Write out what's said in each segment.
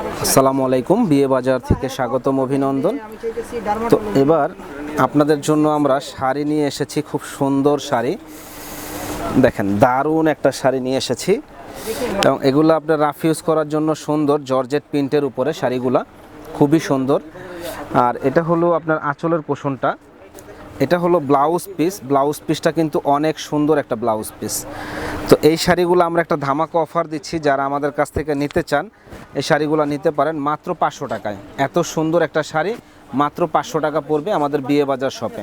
আসসালামু আলাইকুম, বিয়ে বাজার থেকে স্বাগতম, অভিনন্দন। তো এবার আপনাদের জন্য আমরা শাড়ি নিয়ে এসেছি, খুব সুন্দর শাড়ি। দেখেন, দারুণ একটা শাড়ি নিয়ে এসেছি। এবং এগুলো আপনার রাফ ইউজ করার জন্য সুন্দর জর্জেট প্রিন্টের উপরে শাড়িগুলা, খুবই সুন্দর। আর এটা হলো আপনার আঁচলের পোষণটা। এটা হলো ব্লাউজ পিস ব্লাউজ পিসটা কিন্তু অনেক সুন্দর একটা ব্লাউজ পিস তো এই শাড়িগুলো আমরা একটা ধামাকা অফার দিচ্ছি যারা আমাদের কাছ থেকে নিতে চান এই শাড়িগুলো নিতে পারেন মাত্র পাঁচশো টাকায়। এত সুন্দর একটা শাড়ি মাত্র পাঁচশো টাকা পড়বে আমাদের বিয়ে বাজার শপে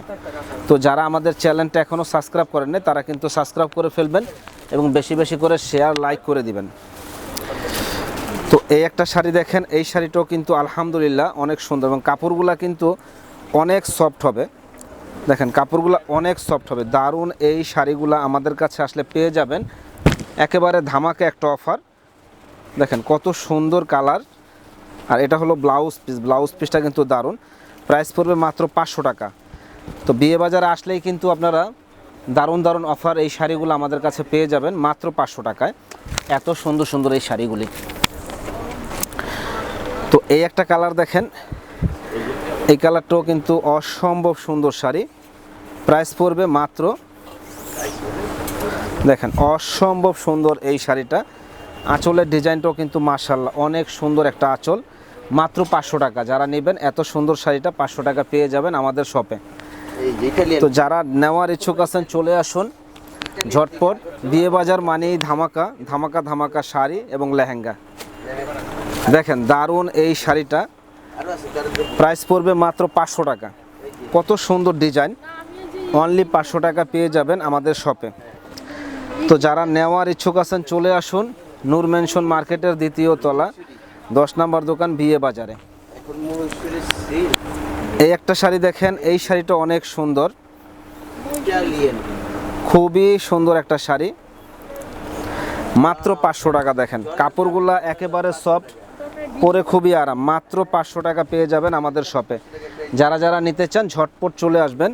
তো যারা আমাদের চ্যানেলটা এখনও সাবস্ক্রাইব করেন নাই, তারা কিন্তু সাবস্ক্রাইব করে ফেলবেন এবং বেশি বেশি করে শেয়ার লাইক করে দিবেন। তো এই একটা শাড়ি দেখেন এই শাড়িটাও কিন্তু আলহামদুলিল্লাহ অনেক সুন্দর এবং কাপড়গুলা কিন্তু অনেক সফট হবে। দেখেন, কাপড়গুলো অনেক সফট হবে। দারুণ এই শাড়িগুলো আমাদের কাছে আসলে পেয়ে যাবেন। একেবারে ধামাকে একটা অফার দেখেন, কত সুন্দর কালার আর এটা হলো ব্লাউজ পিস ব্লাউজ পিসটা কিন্তু দারুণ। প্রাইস পড়বে মাত্র পাঁচশো টাকা। তো বিয়ে বাজারে আসলেই কিন্তু আপনারা দারুণ দারুণ অফার এই শাড়িগুলো আমাদের কাছে পেয়ে যাবেন মাত্র পাঁচশো টাকায়। এত সুন্দর সুন্দর এই শাড়িগুলি। তো এই একটা কালার দেখেন। এই কালারটাও কিন্তু অসম্ভব সুন্দর শাড়ি। প্রাইস পড়বে মাত্র দেখেন অসম্ভব সুন্দর এই শাড়িটা। আঁচলের ডিজাইনটাও কিন্তু মার্শাল্লাহ অনেক সুন্দর একটা আঁচল। মাত্র পাঁচশো টাকা যারা নেবেন এত সুন্দর শাড়িটা পাঁচশো টাকা পেয়ে যাবেন আমাদের শপে। তো যারা নেওয়ার ইচ্ছুক আছেন চলে আসুন। ঝটপট বিয়ে বাজার মানেই ধামাকা ধামাকা ধামাকা শাড়ি এবং লেহেঙ্গা। দেখেন দারুণ এই শাড়িটা। প্রাইস পড়বে মাত্র পাঁচশো টাকা। কত সুন্দর ডিজাইন। অনলি পাঁচশো টাকা পেয়ে যাবেন আমাদের শপে তো যারা নেওয়ার ইচ্ছুক আছেন, চলে আসুন নূর মেনশন মার্কেটের দ্বিতীয় তলা, দশ নম্বর দোকান বিয়ে বাজারে। এই একটা শাড়ি দেখেন, এই শাড়িটা অনেক সুন্দর। খুবই সুন্দর একটা শাড়ি। মাত্র পাঁচশো টাকা দেখেন, কাপড়গুলা একেবারে সফট পরে খুবই আরাম। মাত্র পাঁচশো টাকা পেয়ে যাবেন আমাদের শপে যারা যারা নিতে চান, ঝটপট চলে আসবেন।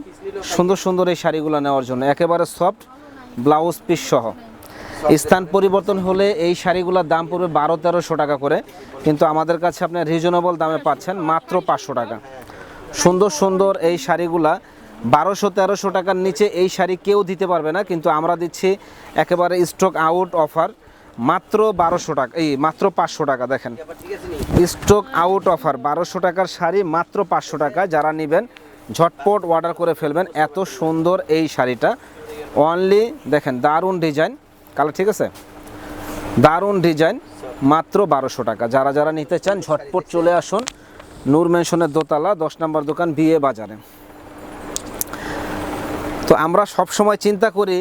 সুন্দর সুন্দর এই শাড়িগুলো নেওয়ার জন্য। একেবারে সফট ব্লাউজ পিস সহ। স্থান পরিবর্তন হলে এই শাড়িগুলোর দাম পড়বে বারো, তেরোশো টাকা করে। কিন্তু আমাদের কাছে আপনার রিজনেবল দামে পাচ্ছেন মাত্র পাঁচশো টাকা। সুন্দর সুন্দর এই শাড়িগুলা বারোশো, তেরোশো টাকার নিচে এই শাড়ি কেউ দিতে পারবে না, কিন্তু আমরা দিচ্ছি একেবারে স্টক আউট অফার মাত্র বারোশো টাকা এই মাত্র পাঁচশো টাকা, দেখেন। স্টক আউট অফার বারোশো টাকার শাড়ি মাত্র পাঁচশো টাকা, যারা নেবেন ঝটপট অর্ডার করে ফেলবেন। এত সুন্দর এই শাড়িটা। অনলি দেখেন, দারুণ ডিজাইন কালার ঠিক আছে? দারুণ ডিজাইন মাত্র বারোশো টাকা। যারা যারা নিতে চান, ঝটপট চলে আসুন। নূর মেনশনের দোতলা, দশ নম্বর দোকান, বিয়ে বাজারে। তো আমরা সব সময় চিন্তা করি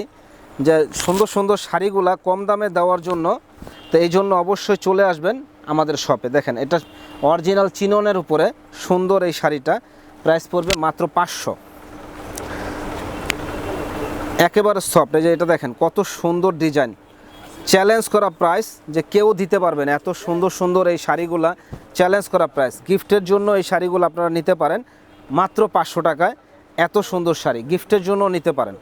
যে সুন্দর সুন্দর শাড়িগুলা কম দামে দেওয়ার জন্য, তো এই জন্য অবশ্যই চলে আসবেন আমাদের শপে দেখেন, এটা অরিজিনাল চিননের উপরে সুন্দর এই শাড়িটা। প্রাইস পড়বে মাত্র পাঁচশো। একেবারে সফট এই যে এটা দেখেন, কত সুন্দর ডিজাইন চ্যালেঞ্জ করা প্রাইস যে কেউ দিতে পারবেন এত সুন্দর সুন্দর এই শাড়িগুলা চ্যালেঞ্জ করা প্রাইস গিফটের জন্য এই শাড়িগুলো আপনারা নিতে পারেন, মাত্র পাঁচশো টাকায় এত সুন্দর শাড়ি গিফটের জন্য নিতে পারেন।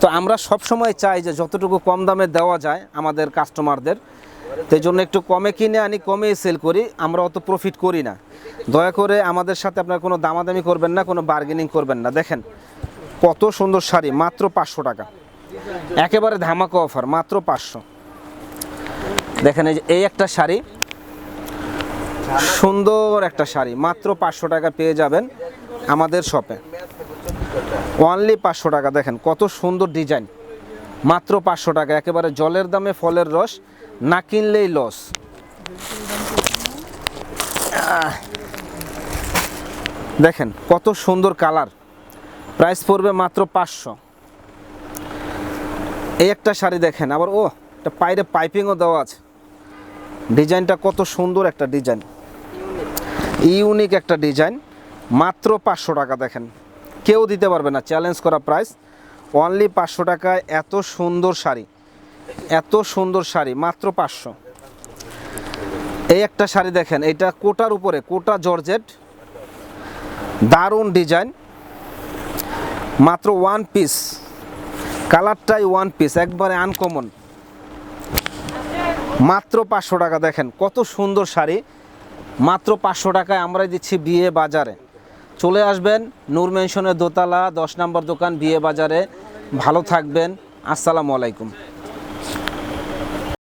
তো আমরা সব সময় চাই যে যতটুকু কম দামে দেওয়া যায় আমাদের কাস্টমারদের সেই জন্য একটু কমে কিনে আনি কমে সেল করি। আমরা অত প্রফিট করি না। দয়া করে আমাদের সাথে আপনার কোনো দামাদামি করবেন না, কোনো বার্গেনিং করবেন না। দেখেন, কত সুন্দর শাড়ি, মাত্র পাঁচশো টাকা। একেবারে ধামাকা অফার মাত্র পাঁচশো। দেখেন, এই যে, এই একটা শাড়ি, সুন্দর একটা শাড়ি, মাত্র পাঁচশো টাকা পেয়ে যাবেন আমাদের শপে অনলি পাঁচশো টাকা, দেখেন, কত সুন্দর ডিজাইন মাত্র পাঁচশো টাকা, একেবারে জলের দামে ফলের রস। না কিনলেই লস দেখেন, কত সুন্দর কালার। প্রাইস পড়বে মাত্র পাঁচশো। এই একটা শাড়ি দেখেন, আবার ও একটা পাইরে পাইপিংও দেওয়া আছে। ডিজাইনটা কত সুন্দর একটা ডিজাইন। ইউনিক একটা ডিজাইন, মাত্র পাঁচশো টাকা দেখেন। কেউ দিতে পারবে না চ্যালেঞ্জ করা প্রাইস অনলি পাঁচশো টাকায় এত সুন্দর শাড়ি। এত সুন্দর শাড়ি, মাত্র পাঁচশো। এই একটা শাড়ি দেখেন, এটা কোটার উপরে, কোটা জর্জেট। দারুণ ডিজাইন। মাত্র ওয়ান পিস কালারটাই ওয়ান পিস একবারে আনকমন মাত্র পাঁচশো টাকা দেখেন, কত সুন্দর শাড়ি। মাত্র পাঁচশো টাকায় আমরাই দিচ্ছি বিয়ে বাজারে। চলে আসবেন, নূর মেনশনের দোতলা, দশ নম্বর দোকান, বিয়ে বাজারে। ভালো থাকবেন। আসসালামু আলাইকুম।